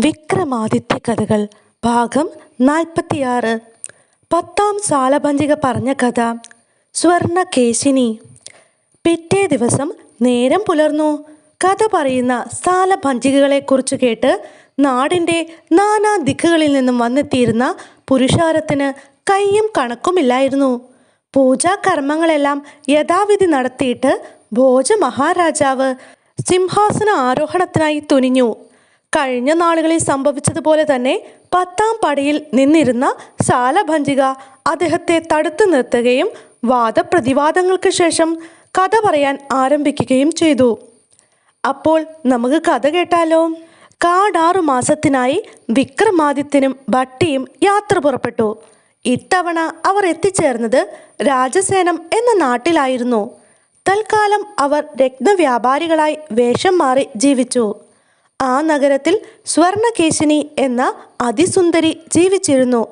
വിക്രമാദിത്യ കഥകൾ ഭാഗം നാൽപ്പത്തിയാറ്. പത്താം സാലഭഞ്ചിക പറഞ്ഞ കഥ സ്വർണ കേശിനി പിറ്റേ ദിവസം നേരം പുലർന്നു. കഥ പറയുന്ന സാലഭഞ്ജികകളെക്കുറിച്ച് കേട്ട് നാടിന്റെ നാനാ ദിക്കുകളിൽ നിന്നും വന്നെത്തിയിരുന്ന പുരുഷാരത്തിന് കയ്യും കണക്കുമില്ലായിരുന്നു. പൂജാകർമ്മങ്ങളെല്ലാം യഥാവിധി നടത്തിയിട്ട് ഭോജ മഹാരാജാവ് സിംഹാസന ആരോഹണത്തിനായി തുനിഞ്ഞു. കഴിഞ്ഞ നാളുകളിൽ സംഭവിച്ചതുപോലെ തന്നെ പത്താം പടിയിൽ നിന്നിരുന്ന സാലഭഞ്ചിക അദ്ദേഹത്തെ തടുത്തു നിർത്തുകയും വാദപ്രതിവാദങ്ങൾക്ക് ശേഷം കഥ പറയാൻ ആരംഭിക്കുകയും ചെയ്തു. അപ്പോൾ നമുക്ക് കഥ കേട്ടാലോ? കാടാറു മാസത്തിനായി വിക്രമാദിത്യനും ഭട്ടിയും യാത്ര പുറപ്പെട്ടു. ഇത്തവണ അവർ എത്തിച്ചേർന്നത് രാജസേനം എന്ന നാട്ടിലായിരുന്നു. തൽക്കാലം അവർ രത്നവ്യാപാരികളായി വേഷം മാറി ജീവിച്ചു. ആ നഗരത്തിൽ സ്വർണകേശിനി എന്ന അതിസുന്ദരി ജീവിച്ചിരുന്നു.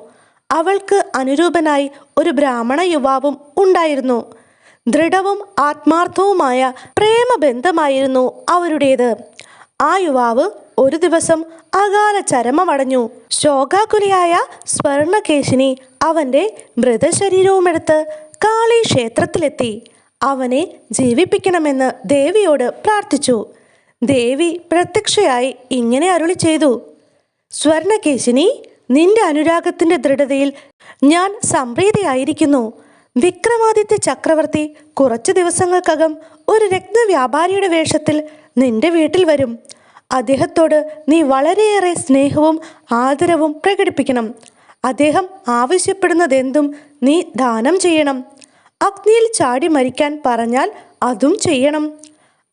അവൾക്ക് അനുരൂപനായി ഒരു ബ്രാഹ്മണ യുവാവും ഉണ്ടായിരുന്നു. ദൃഢവും ആത്മാർത്ഥവുമായ പ്രേമബന്ധമായിരുന്നു അവരുടേത്. ആ യുവാവ് ഒരു ദിവസം അകാല ചരമമടഞ്ഞു. ശോകാകുലിയായ സ്വർണകേശിനി അവന്റെ മൃതശരീരവുമെടുത്ത് കാളി ക്ഷേത്രത്തിലെത്തി അവനെ ജീവിപ്പിക്കണമെന്ന് ദേവിയോട് പ്രാർത്ഥിച്ചു. ദേവി പ്രത്യക്ഷയായി ഇങ്ങനെ അരുളി ചെയ്തു. സ്വർണകേശിനി നിന്റെ അനുരാഗത്തിന്റെ ദൃഢതയിൽ ഞാൻ സംപ്രീതിയായിരിക്കുന്നു. വിക്രമാദിത്യ ചക്രവർത്തി കുറച്ചു ദിവസങ്ങൾക്കകം ഒരു രത്നവ്യാപാരിയുടെ വേഷത്തിൽ നിന്റെ വീട്ടിൽ വരും. അദ്ദേഹത്തോട് നീ വളരെയേറെ സ്നേഹവും ആദരവും പ്രകടിപ്പിക്കണം. അദ്ദേഹം ആവശ്യപ്പെടുന്നതെന്തും നീ ദാനം ചെയ്യണം. അഗ്നിയിൽ ചാടി മരിക്കാൻ പറഞ്ഞാൽ അതും ചെയ്യണം.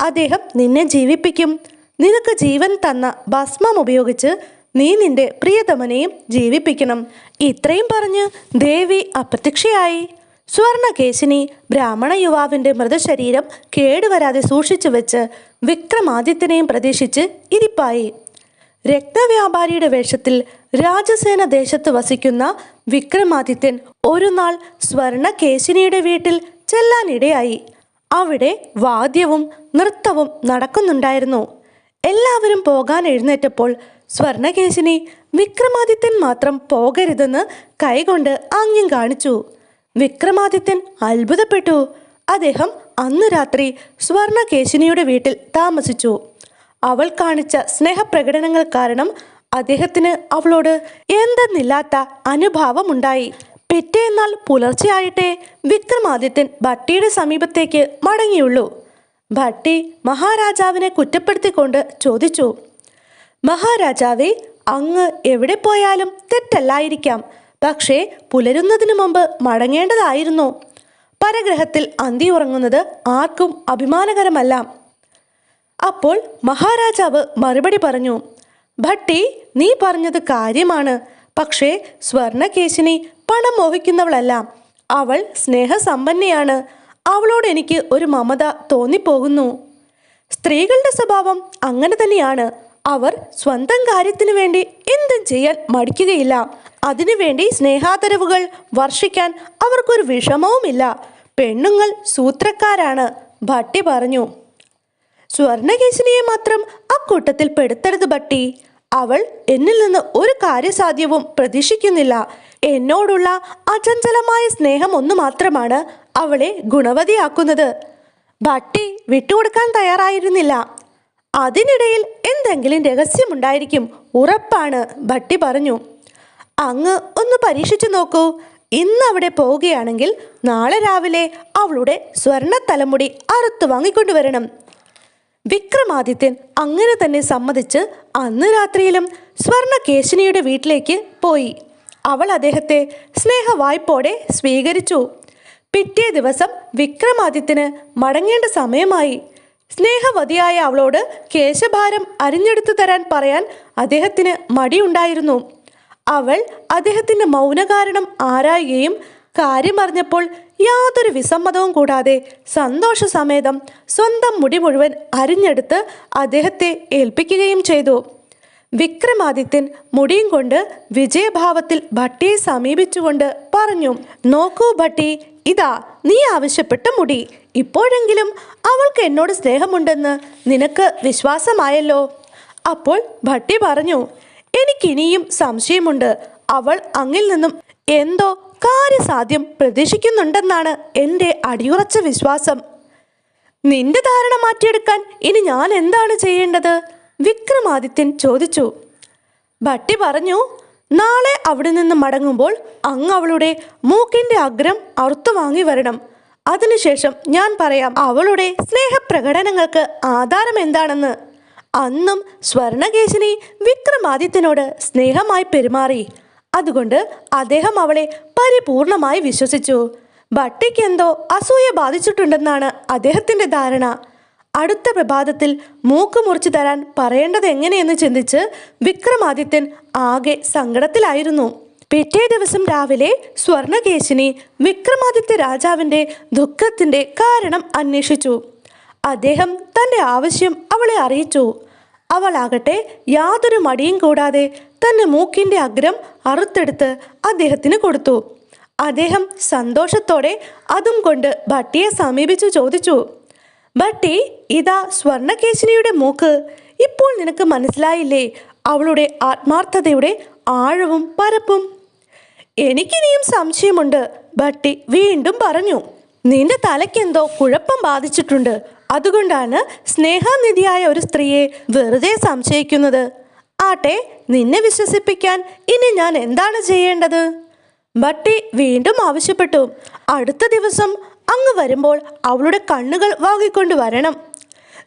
അദ്ദേഹം നിന്നെ ജീവിപ്പിക്കും. നിനക്ക് ജീവൻ തന്ന ഭസ്മം ഉപയോഗിച്ച് നീ നിന്റെ പ്രിയതമനെയും ജീവിപ്പിക്കണം. ഇത്രയും പറഞ്ഞ് ദേവി അപ്രത്യക്ഷയായി. സ്വർണകേശിനി ബ്രാഹ്മണ യുവാവിന്റെ മൃതശരീരം കേടുവരാതെ സൂക്ഷിച്ചു വെച്ച് വിക്രമാദിത്യനെയും പ്രതീക്ഷിച്ച് ഇരിപ്പായി. രക്തവ്യാപാരിയുടെ വേഷത്തിൽ രാജസേന ദേശത്ത് വസിക്കുന്ന വിക്രമാദിത്യൻ ഒരു നാൾ സ്വർണകേശിനിയുടെ വീട്ടിൽ ചെല്ലാനിടയായി. അവിടെ വാദ്യവും നൃത്തവും നടക്കുന്നുണ്ടായിരുന്നു. എല്ലാവരും പോകാൻ എഴുന്നേറ്റപ്പോൾ സ്വർണകേശിനി വിക്രമാദിത്യൻ മാത്രം പോകരുതെന്ന് കൈകൊണ്ട് ആംഗ്യം കാണിച്ചു. വിക്രമാദിത്യൻ അത്ഭുതപ്പെട്ടു. അദ്ദേഹം അന്ന് രാത്രി സ്വർണകേശിനിയുടെ വീട്ടിൽ താമസിച്ചു. അവൾ കാണിച്ച സ്നേഹപ്രകടനങ്ങൾ കാരണം അദ്ദേഹത്തിന് അവളോട് എന്തെന്നില്ലാത്ത അനുഭാവമുണ്ടായി. പിറ്റേന്നാൾ പുലർച്ചെയായിട്ടെ വിക്രമാദിത്യൻ ഭട്ടിയുടെ സമീപത്തേക്ക് മടങ്ങിയുള്ളൂ. ഭട്ടി മഹാരാജാവിനെ കുറ്റപ്പെടുത്തിക്കൊണ്ട് ചോദിച്ചു മഹാരാജാവേ അങ്ങ് എവിടെ പോയാലും തെറ്റല്ലായിരിക്കാം. പക്ഷേ പുലരുന്നതിനു മുമ്പ് മടങ്ങേണ്ടതായിരുന്നു. പരഗ്രഹത്തിൽ അന്തി ഉറങ്ങുന്നത് ആർക്കും അഭിമാനകരമല്ല അപ്പോൾ മഹാരാജാവ് മറുപടി പറഞ്ഞു ഭട്ടി നീ പറഞ്ഞത് കാര്യമാണ്. പക്ഷേ സ്വർണകേശിനി പണം മോഹിക്കുന്നവളല്ല അവൾ സ്നേഹസമ്പന്നയാണ്. അവളോട് എനിക്ക് ഒരു മമത തോന്നിപ്പോകുന്നു. സ്ത്രീകളുടെ സ്വഭാവം അങ്ങനെ തന്നെയാണ്. അവർ സ്വന്തം കാര്യത്തിനു വേണ്ടി എന്തും ചെയ്യാൻ മടിക്കുകയില്ല. അതിനുവേണ്ടി സ്നേഹാതരവുകൾ വർഷിക്കാൻ അവർക്കൊരു വിഷമവുമില്ല. പെണ്ണുങ്ങൾ സൂത്രക്കാരാണ്. ഭട്ടി പറഞ്ഞു. സ്വർണകേശിനിയെ മാത്രം അക്കൂട്ടത്തിൽ പെടുത്തരുത് ഭട്ടി. അവൾ എന്നിൽ നിന്ന് ഒരു കാര്യസാധ്യവും പ്രതീക്ഷിക്കുന്നില്ല. എന്നോടുള്ള അചഞ്ചലമായ സ്നേഹം ഒന്ന് മാത്രമാണ് അവളെ ഗുണവതിയാക്കുന്നത്. ഭട്ടി വിട്ടുകൊടുക്കാൻ തയ്യാറായിരുന്നില്ല. അതിനിടയിൽ എന്തെങ്കിലും രഹസ്യമുണ്ടായിരിക്കും ഉറപ്പാണ് ഭട്ടി പറഞ്ഞു. അങ്ങ് ഒന്ന് പരീക്ഷിച്ചു നോക്കൂ. ഇന്ന് അവിടെ പോവുകയാണെങ്കിൽ നാളെ രാവിലെ അവളുടെ സ്വർണ തലമുടി അറുത്തു വാങ്ങിക്കൊണ്ടുവരണം. വിക്രമാദിത്യൻ അങ്ങനെ തന്നെ സമ്മതിച്ച് അന്ന് രാത്രിയിലും സ്വർണകേശിനിയുടെ വീട്ടിലേക്ക് പോയി. അവൾ അദ്ദേഹത്തെ സ്നേഹവായ്പോടെ സ്വീകരിച്ചു. പിറ്റേ ദിവസം വിക്രമാദിത്യന് മടങ്ങേണ്ട സമയമായി. സ്നേഹവതിയായ അവളോട് കേശഭാരം അരിഞ്ഞെടുത്തു തരാൻ പറയാൻ അദ്ദേഹത്തിന് മടിയുണ്ടായിരുന്നു. അവൾ അദ്ദേഹത്തിന്റെ മൗനകാരണം ആരായുകയും കാര്യമറിഞ്ഞപ്പോൾ യാതൊരു വിസമ്മതവും കൂടാതെ സന്തോഷസമേതം സ്വന്തം മുടി മുഴുവൻ അരിഞ്ഞെടുത്ത് അദ്ദേഹത്തെ ഏൽപ്പിക്കുകയും ചെയ്തു. വിക്രമാദിത്യൻ മുടിയും കൊണ്ട് വിജയഭാവത്തിൽ ഭട്ടിയെ സമീപിച്ചുകൊണ്ട് പറഞ്ഞു നോക്കൂ ഭട്ടി ഇതാ നീ ആവശ്യപ്പെട്ട മുടി. ഇപ്പോഴെങ്കിലും അവൾക്ക് എന്നോട് സ്നേഹമുണ്ടെന്ന് നിനക്ക് വിശ്വാസമായല്ലോ. അപ്പോൾ ഭട്ടി പറഞ്ഞു എനിക്കിനിയും സംശയമുണ്ട്. അവൾ അങ്ങിൽ നിന്നും എന്തോ കാര്യസാധ്യം പ്രതീക്ഷിക്കുന്നുണ്ടെന്നാണ് എന്റെ അടിയുറച്ച വിശ്വാസം. നിന്റെ ധാരണ മാറ്റിയെടുക്കാൻ ഇനി ഞാൻ എന്താണ് ചെയ്യേണ്ടത്? വിക്രമാദിത്യൻ ചോദിച്ചു. ഭട്ടി പറഞ്ഞു നാളെ അവിടെ നിന്ന് മടങ്ങുമ്പോൾ അങ്ങ് അവളുടെ മൂക്കിന്റെ അഗ്രം അറുത്തു വാങ്ങി വരണം. അതിനുശേഷം ഞാൻ പറയാം അവളുടെ സ്നേഹപ്രകടനങ്ങൾക്ക് ആധാരം എന്താണെന്ന്. അന്നും സ്വർണകേശിനി വിക്രമാദിത്യനോട് സ്നേഹമായി പെരുമാറി. അതുകൊണ്ട് അദ്ദേഹം അവളെ പരിപൂർണമായി വിശ്വസിച്ചു. ഭട്ടിക്ക് എന്തോ അസൂയ ബാധിച്ചിട്ടുണ്ടെന്നാണ് അദ്ദേഹത്തിന്റെ ധാരണ. അടുത്ത പ്രഭാതത്തിൽ മൂക്ക് മുറിച്ചു തരാൻ പറയേണ്ടത് എങ്ങനെയെന്ന് ചിന്തിച്ച് വിക്രമാദിത്യൻ ആകെ സങ്കടത്തിലായിരുന്നു. പിറ്റേ ദിവസം രാവിലെ സ്വർണകേശിനി വിക്രമാദിത്യ രാജാവിന്റെ ദുഃഖത്തിന്റെ കാരണം അന്വേഷിച്ചു. അദ്ദേഹം തന്റെ ആവശ്യം അവളെ അറിയിച്ചു. അവളാകട്ടെ യാതൊരു മടിയും കൂടാതെ തന്റെ മൂക്കിന്റെ അഗ്രം അറുത്തെടുത്ത് അദ്ദേഹത്തിന് കൊടുത്തു. അദ്ദേഹം സന്തോഷത്തോടെ അതും കൊണ്ട് ഭട്ടിയെ സമീപിച്ചു ചോദിച്ചു ഭട്ടി ഇതാ സ്വർണകേശിനിയുടെ മൂക്ക്. ഇപ്പോൾ നിനക്ക് മനസ്സിലായില്ലേ അവളുടെ ആത്മാർത്ഥതയുടെ ആഴവും പരപ്പും? എനിക്കിനിയും സംശയമുണ്ട് ഭട്ടി വീണ്ടും പറഞ്ഞു. നിന്റെ തലയ്ക്കെന്തോ കുഴപ്പം ബാധിച്ചിട്ടുണ്ട്. അതുകൊണ്ടാണ് സ്നേഹനിധിയായ ഒരു സ്ത്രീയെ വെറുതെ സംശയിക്കുന്നത്. ആട്ടെ നിന്നെ വിശ്വസിപ്പിക്കാൻ ഇനി ഞാൻ എന്താണ് ചെയ്യേണ്ടത്? ബട്ടി വീണ്ടും ആവശ്യപ്പെട്ടു. അടുത്ത ദിവസം അങ്ങ് വരുമ്പോൾ അവളുടെ കണ്ണുകൾ വാങ്ങിക്കൊണ്ട് വരണം.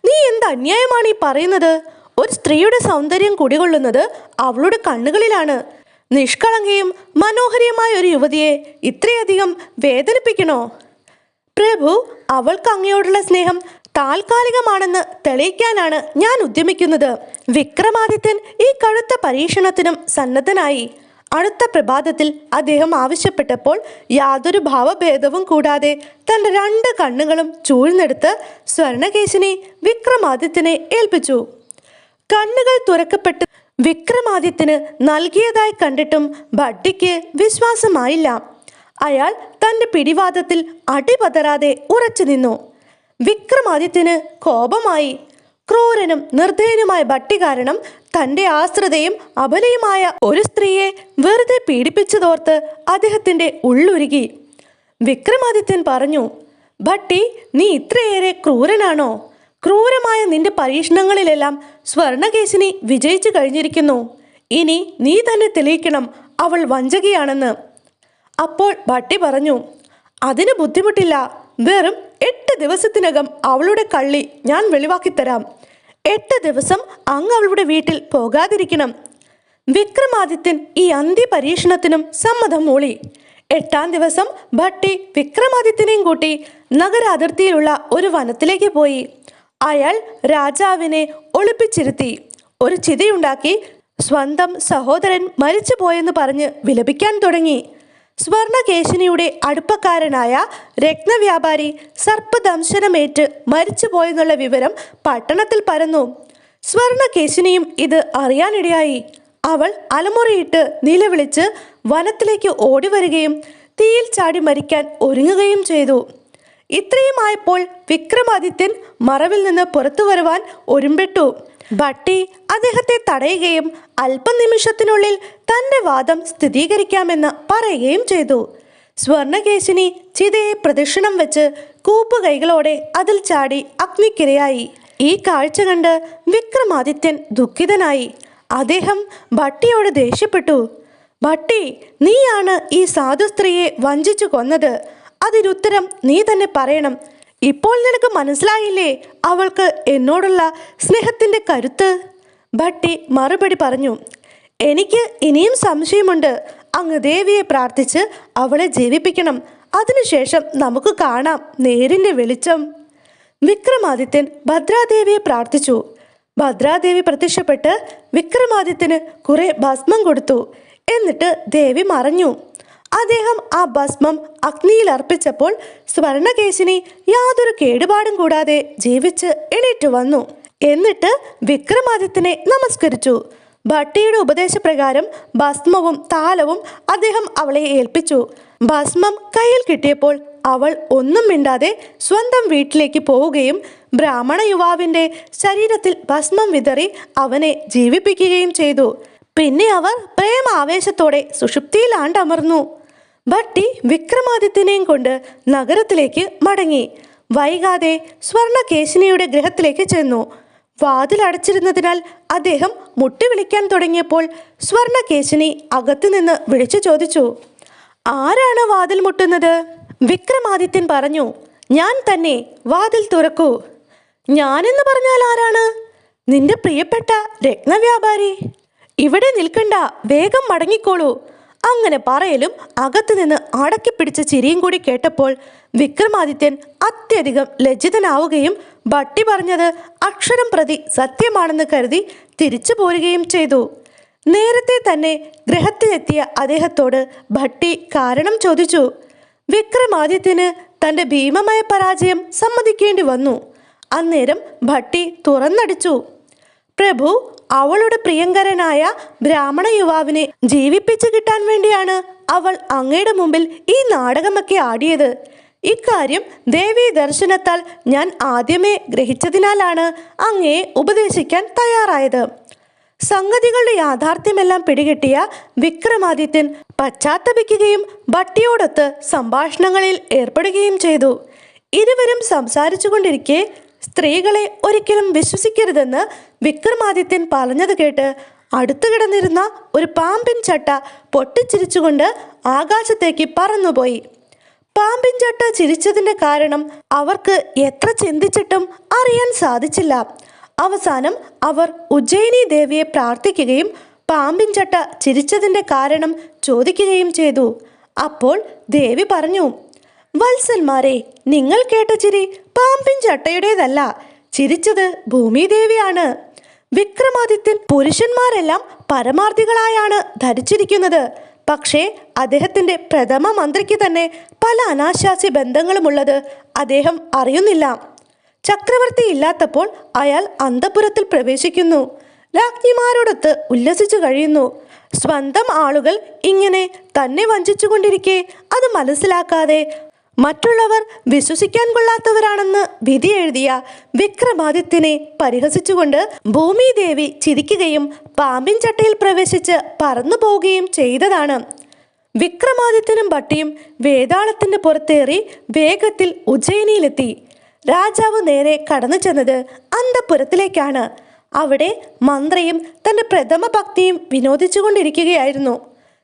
നീ എന്ത് അന്യായമാണ് ഈ പറയുന്നത്? ഒരു സ്ത്രീയുടെ സൗന്ദര്യം കുടികൊള്ളുന്നത് അവളുടെ കണ്ണുകളിലാണ്. നിഷ്കളങ്കയും മനോഹരിയുമായ ഒരു യുവതിയെ ഇത്രയധികം വേദനിപ്പിക്കണോ? പ്രഭു അവൾക്ക് അങ്ങയോടുള്ള സ്നേഹം താൽക്കാലികമാണെന്ന് തെളിയിക്കാനാണ് ഞാൻ ഉദ്യമിക്കുന്നത്. വിക്രമാദിത്യൻ ഈ കടുത്ത പരീക്ഷണത്തിനും സന്നദ്ധനായി. അടുത്ത പ്രഭാതത്തിൽ അദ്ദേഹം ആവശ്യപ്പെട്ടപ്പോൾ യാതൊരു ഭാവഭേദവും കൂടാതെ തന്റെ രണ്ട് കണ്ണുകളും ചൂഴ്ന്നെടുത്ത് സ്വർണകേശിനെ വിക്രമാദിത്യനെ ഏൽപ്പിച്ചു. കണ്ണുകൾ തുറക്കപ്പെട്ട് വിക്രമാദിത്യന് നൽകിയതായി കണ്ടിട്ടും ഭട്ടിക്ക് വിശ്വാസമായില്ല. അയാൾ തന്റെ പിടിവാദത്തിൽ അടിപതരാതെ ഉറച്ചു നിന്നു വിക്രമാദിത്യന് കോപമായി. ക്രൂരനും നിർദ്ധയനുമായ ഭട്ടി കാരണം തന്റെ ആശ്രിതയും അബലയുമായ ഒരു സ്ത്രീയെ വെറുതെ പീഡിപ്പിച്ചതോർത്ത് അദ്ദേഹത്തിന്റെ ഉള്ളുരുകി. വിക്രമാദിത്യൻ പറഞ്ഞു ഭട്ടി നീ ഇത്രയേറെ ക്രൂരനാണോ? ക്രൂരമായ നിന്റെ പരീക്ഷണങ്ങളിലെല്ലാം സ്വർണകേശിനി വിജയിച്ചു കഴിഞ്ഞിരിക്കുന്നു. ഇനി നീ തന്നെ തെളിയിക്കണം അവൾ വഞ്ചകിയാണെന്ന്. അപ്പോൾ ഭട്ടി പറഞ്ഞു അതിന് ബുദ്ധിമുട്ടില്ല. വെറും ദിവസത്തിനകം അവളുടെ കള്ളി ഞാൻ വെളിവാക്കിത്തരാം എട്ട് ദിവസം അങ്ങ് അവളുടെ വീട്ടിൽ പോകാതിരിക്കണം. വിക്രമാദിത്യൻ ഈ അന്ത്യ പരീക്ഷണത്തിനും സമ്മതം മൂളി. എട്ടാം ദിവസം ഭട്ടി വിക്രമാദിത്യനെയും കൂട്ടി നഗര അതിർത്തിയിലുള്ള ഒരു വനത്തിലേക്ക് പോയി. അയാൾ രാജാവിനെ ഒളിപ്പിച്ചിരുത്തി. ഒരു ചിതയുണ്ടാക്കി സ്വന്തം സഹോദരൻ മരിച്ചുപോയെന്ന് പറഞ്ഞ് വിലപിക്കാൻ തുടങ്ങി. സ്വർണകേശിനിയുടെ അടുപ്പക്കാരനായ രത്നവ്യാപാരി സർപ്പദംശനമേറ്റ് മരിച്ചുപോയെന്നുള്ള വിവരം പട്ടണത്തിൽ പരന്നു. സ്വർണകേശിനിയും ഇത് അറിയാനിടയായി. അവൾ അലമുറയിട്ട് നിലവിളിച്ച് വനത്തിലേക്ക് ഓടിവരികയും തീയിൽ ചാടി മരിക്കാൻ ഒരുങ്ങുകയും ചെയ്തു. ഇത്രയുമായപ്പോൾ വിക്രമാദിത്യൻ മറവിൽ നിന്ന് പുറത്തു വരുവാൻ ഒരുമ്പെട്ടു. ഭട്ടി അദ്ദേഹത്തെ തടയുകയും അല്പനിമിഷത്തിനുള്ളിൽ തന്റെ വാദം സ്ഥിരീകരിക്കാമെന്ന് പറയുകയും ചെയ്തു. സ്വർണകേശിനി ചിതയെ പ്രദക്ഷിണം വെച്ച് കൂപ്പുകൈകളോടെ അതിൽ ചാടി അഗ്നിക്കിരയായി. ഈ കാഴ്ച കണ്ട് വിക്രമാദിത്യൻ ദുഃഖിതനായി. അദ്ദേഹം ഭട്ടിയോട് ദേഷ്യപ്പെട്ടു. ഭട്ടി നീയാണ് ഈ സാധു സ്ത്രീയെ വഞ്ചിച്ചു കൊന്നത്. അതിനുത്തരം നീ തന്നെ പറയണം. ഇപ്പോൾ നിനക്ക് മനസ്സിലായില്ലേ അവൾക്ക് എന്നോടുള്ള സ്നേഹത്തിന്റെ കരുത്ത്? ഭട്ടി മറുപടി പറഞ്ഞു എനിക്ക് ഇനിയും സംശയമുണ്ട്. അങ്ങ് ദേവിയെ പ്രാർത്ഥിച്ച് അവളെ ജീവിപ്പിക്കണം. അതിനുശേഷം നമുക്ക് കാണാം നേരിന്റെ വെളിച്ചം. വിക്രമാദിത്യൻ ഭദ്രാദേവിയെ പ്രാർത്ഥിച്ചു. ഭദ്രാദേവി പ്രത്യക്ഷപ്പെട്ട് വിക്രമാദിത്യന് കുറെ ഭസ്മം കൊടുത്തു. എന്നിട്ട് ദേവി മറഞ്ഞു. അദ്ദേഹം ആ ഭസ്മം അഗ്നിയിൽ അർപ്പിച്ചപ്പോൾ സ്വർണകേശിനി യാതൊരു കേടുപാടും കൂടാതെ ജീവിച്ച് എണീറ്റു വന്നു. എന്നിട്ട് വിക്രമാദിത്യനെ നമസ്കരിച്ചു. ഭട്ടിയുടെ ഉപദേശപ്രകാരം ഭസ്മവും താലവും അദ്ദേഹം അവളെ ഏൽപ്പിച്ചു. ഭസ്മം കയ്യിൽ കിട്ടിയപ്പോൾ അവൾ ഒന്നും മിണ്ടാതെ സ്വന്തം വീട്ടിലേക്ക് പോവുകയും ബ്രാഹ്മണ യുവാവിന്റെ ശരീരത്തിൽ ഭസ്മം വിതറി അവനെ ജീവിപ്പിക്കുകയും ചെയ്തു. പിന്നെ അവർ പ്രേമാവേശത്തോടെ സുഷുപ്തിയിലാണ്ടമർന്നു. ഭട്ടി വിക്രമാദിത്യനെയും കൊണ്ട് നഗരത്തിലേക്ക് മടങ്ങി. വൈകാതെ സ്വർണകേശിനിയുടെ ഗൃഹത്തിലേക്ക് ചെന്നു. വാതിലടച്ചിരുന്നതിനാൽ അദ്ദേഹം മുട്ടി വിളിക്കാൻ തുടങ്ങിയപ്പോൾ സ്വർണകേശിനി അകത്തുനിന്ന് വിളിച്ചു ചോദിച്ചു ആരാണ് വാതിൽ മുട്ടുന്നത്? വിക്രമാദിത്യൻ പറഞ്ഞു ഞാൻ തന്നെ വാതിൽ തുറക്കൂ. ഞാനെന്ന് പറഞ്ഞാൽ ആരാണ്? നിന്റെ പ്രിയപ്പെട്ട രത്നവ്യാപാരി. ഇവിടെ നിൽക്കണ്ട വേഗം മടങ്ങിക്കോളൂ. അങ്ങനെ പറയലും അകത്തു നിന്ന് അടക്കി പിടിച്ച ചിരിയും കൂടി കേട്ടപ്പോൾ വിക്രമാദിത്യൻ അത്യധികം ലജ്ജിതനാവുകയും ഭട്ടി പറഞ്ഞത് അക്ഷരം പ്രതി സത്യമാണെന്ന് കരുതി തിരിച്ചു പോരുകയും ചെയ്തു. നേരത്തെ തന്നെ ഗൃഹത്തിലെത്തിയ അദ്ദേഹത്തോട് ഭട്ടി കാരണം ചോദിച്ചു. വിക്രമാദിത്യന് തന്റെ ഭീമമായ പരാജയം സമ്മതിക്കേണ്ടി വന്നു. അന്നേരം ഭട്ടി തുറന്നടിച്ചു. പ്രഭു അവളുടെ പ്രിയങ്കരനായ ബ്രാഹ്മണ യുവാവിനെ ജീവിപ്പിച്ചു കിട്ടാൻ വേണ്ടിയാണ് അവൾ അങ്ങയുടെ മുമ്പിൽ ഈ നാടകമൊക്കെ ആടിയത്. ഇക്കാര്യം ദേവി ദർശനത്താൽ ഞാൻ ആദ്യമേ ഗ്രഹിച്ചതിനാലാണ് അങ്ങയെ ഉപദേശിക്കാൻ തയ്യാറായത്. സംഗതികളുടെ യാഥാർത്ഥ്യമെല്ലാം പിടികിട്ടിയ വിക്രമാദിത്യൻ പശ്ചാത്തപിക്കുകയും ഭട്ടിയോടൊത്ത് സംഭാഷണങ്ങളിൽ ഏർപ്പെടുകയും ചെയ്തു. ഇരുവരും സംസാരിച്ചു സംസാരിച്ചുകൊണ്ടിരിക്കെ സ്ത്രീകളെ ഒരിക്കലും വിശ്വസിക്കരുതെന്ന് വിക്രമാദിത്യൻ പറഞ്ഞത് കേട്ട് അടുത്തു കിടന്നിരുന്ന ഒരു പാമ്പിൻ ചട്ട പൊട്ടിച്ചിരിച്ചുകൊണ്ട് ആകാശത്തേക്ക് പറന്നുപോയി. പാമ്പിൻ ചട്ട ചിരിച്ചതിന്റെ കാരണം അവർക്ക് എത്ര ചിന്തിച്ചിട്ടും അറിയാൻ സാധിച്ചില്ല. അവസാനം അവർ ഉജ്ജയിനി ദേവിയെ പ്രാർത്ഥിക്കുകയും പാമ്പിൻ ചട്ട ചിരിച്ചതിന്റെ കാരണം ചോദിക്കുകയും ചെയ്തു. അപ്പോൾ ദേവി പറഞ്ഞു വത്സന്മാരെ നിങ്ങൾ കേട്ട ചിരി പാമ്പിൻ ചട്ടയുടേതല്ല ചിരിച്ചത് ഭൂമിദേവിയാണ്. വിക്രമാദിത്യൻ പുരുഷന്മാരെല്ലാം പരമാർത്ഥികളായാണ് ധരിച്ചിരിക്കുന്നത്. പക്ഷേ അദ്ദേഹത്തിന്റെ പ്രഥമ മന്ത്രിക്ക് തന്നെ പല അനാശാസ്യ ബന്ധങ്ങളുമുള്ളത് അദ്ദേഹം അറിയുന്നില്ല. ചക്രവർത്തി ഇല്ലാത്തപ്പോൾ അയാൾ അന്തപുരത്തിൽ പ്രവേശിക്കുന്നു. രാജ്ഞിമാരോടൊത്ത് ഉല്ലസിച്ചു കഴിയുന്നു. സ്വന്തം ആളുകൾ ഇങ്ങനെ തന്നെ വഞ്ചിച്ചുകൊണ്ടിരിക്കെ അത് മനസ്സിലാക്കാതെ മറ്റുള്ളവർ വിശ്വസിക്കാൻ കൊള്ളാത്തവരാണെന്ന് വിധി എഴുതിയ വിക്രമാദിത്യനെ പരിഹസിച്ചുകൊണ്ട് ഭൂമിദേവി ചിരിക്കുകയും പാമ്പിൻ ചട്ടയിൽ പ്രവേശിച്ച് പറന്നു പോവുകയും ചെയ്തതാണ്. വിക്രമാദിത്യനും ഭട്ടിയും വേതാളത്തിന്റെ പുറത്തേറി വേഗത്തിൽ ഉജ്ജയിനിയിലെത്തി. രാജാവ് നേരെ കടന്നു ചെന്നത് അന്തപുരത്തിലേക്കാണ്. അവിടെ മന്ത്രിയും തന്റെ പ്രഥമ ഭക്തിയും വിനോദിച്ചുകൊണ്ടിരിക്കുകയായിരുന്നു.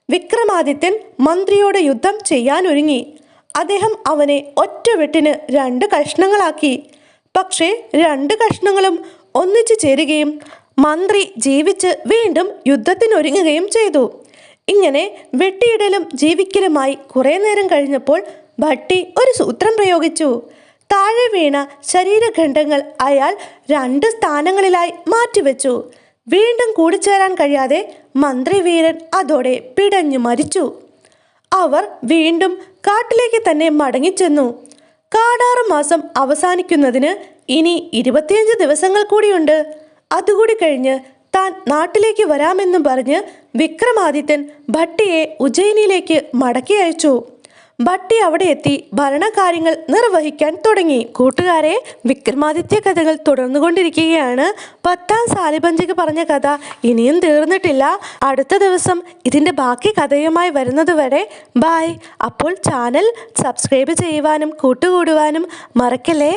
വിക്രമാദിത്യൻ മന്ത്രിയോട് യുദ്ധം ചെയ്യാനൊരുങ്ങി. അദ്ദേഹം അവനെ ഒറ്റ വെട്ടിന് രണ്ട് കഷ്ണങ്ങളാക്കി. പക്ഷേ രണ്ട് കഷ്ണങ്ങളും ഒന്നിച്ചു ചേരുകയും മന്ത്രി ജീവിച്ച് വീണ്ടും യുദ്ധത്തിനൊരുങ്ങുകയും ചെയ്തു. ഇങ്ങനെ വെട്ടിയിടലും ജീവിക്കലുമായി കുറേ നേരം കഴിഞ്ഞപ്പോൾ ഭട്ടി ഒരു സൂത്രം പ്രയോഗിച്ചു. താഴെ വീണ ശരീരഖണ്ഡങ്ങൾ അയാൾ രണ്ട് സ്ഥാനങ്ങളിലായി മാറ്റിവെച്ചു. വീണ്ടും കൂടിച്ചേരാൻ കഴിയാതെ മന്ത്രി വീരൻ അതോടെ പിടഞ്ഞു മരിച്ചു. അവർ വീണ്ടും കാട്ടിലേക്ക് തന്നെ മടങ്ങിച്ചെന്നു. കാടാറ് മാസം അവസാനിക്കുന്നതിന് ഇനി ഇരുപത്തിയഞ്ച് ദിവസങ്ങൾ കൂടിയുണ്ട്. അതുകൂടി കഴിഞ്ഞ് താൻ നാട്ടിലേക്ക് വരാമെന്നും പറഞ്ഞ് വിക്രമാദിത്യൻ ഭട്ടിയെ ഉജ്ജയിനിയിലേക്ക് മടക്കി അയച്ചു. ഭട്ടി അവിടെ എത്തി ഭരണകാര്യങ്ങൾ നിർവഹിക്കാൻ തുടങ്ങി. കൂട്ടുകാരെ വിക്രമാദിത്യ കഥകൾ തുടർന്നുകൊണ്ടിരിക്കുകയാണ്. പത്താം സാലിബഞ്ചിക്ക് പറഞ്ഞ കഥ ഇനിയും തീർന്നിട്ടില്ല. അടുത്ത ദിവസം ഇതിന്റെ ബാക്കി കഥയുമായി വരുന്നത് വരെ ബായ് അപ്പോൾ ചാനൽ സബ്സ്ക്രൈബ് ചെയ്യുവാനും കൂട്ടുകൂടുവാനും മറക്കല്ലേ?